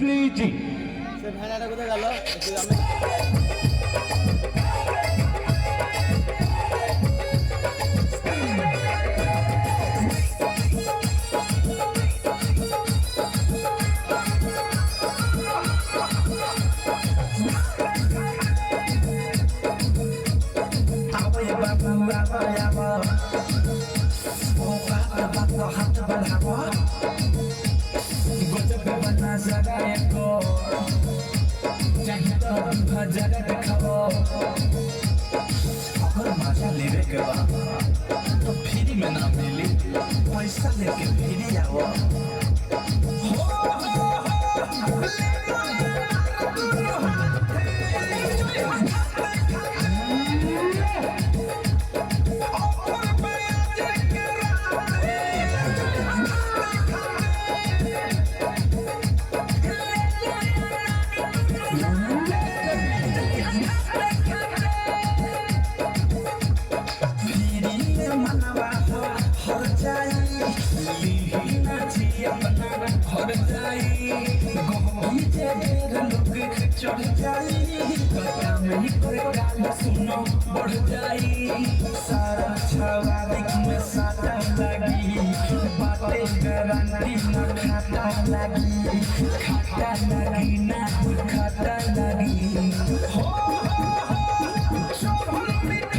Please সে ভ্যানাটা কোথায় গেল একটু আমি Awe babu apa ya ba? Oh babu babu hatu balhawa. Gojab bana zaga eko. Chahi to bhajaga चढ़ जाई कटा में कर गाल सुनो बढ़ जाई सारा छवादिक में साटा लगी बातें गारंटी न खाता लगी खाता लगी ना खाता लगी हो हो हो शोभन मिठाई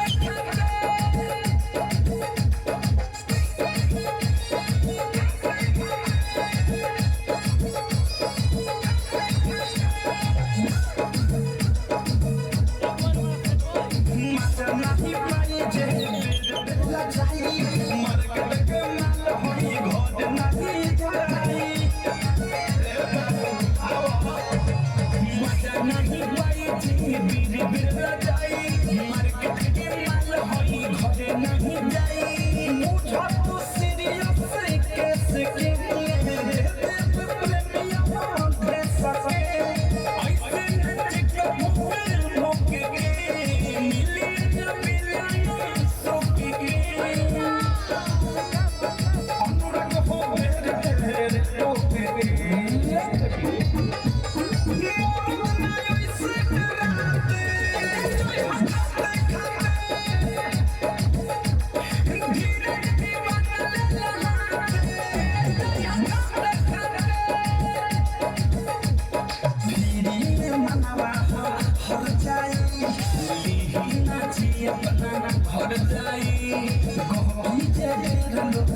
जाई गहरी जे ढेर लोग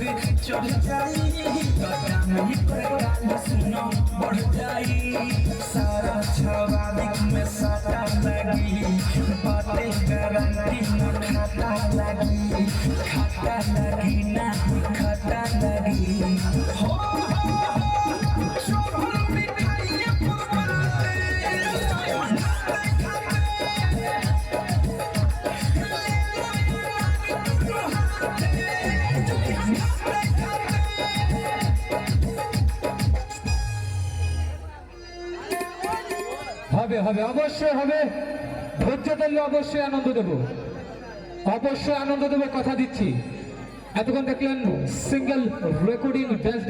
चढ़ जाई कदम ही पर गाल सुनो बढ़ जाई सारा छवादिक में साटा लगी बातें गारंटी न खाता लगी खाता लगी ना खाता लगी हो হবে হবে, অবশ্যই হবে। ধৈর্য ধরলে অবশ্যই আনন্দ দেব। অবশ্যই আনন্দ দেবো, কথা দিচ্ছি। এতক্ষণ দেখলেন সিঙ্গেল রেকর্ডিং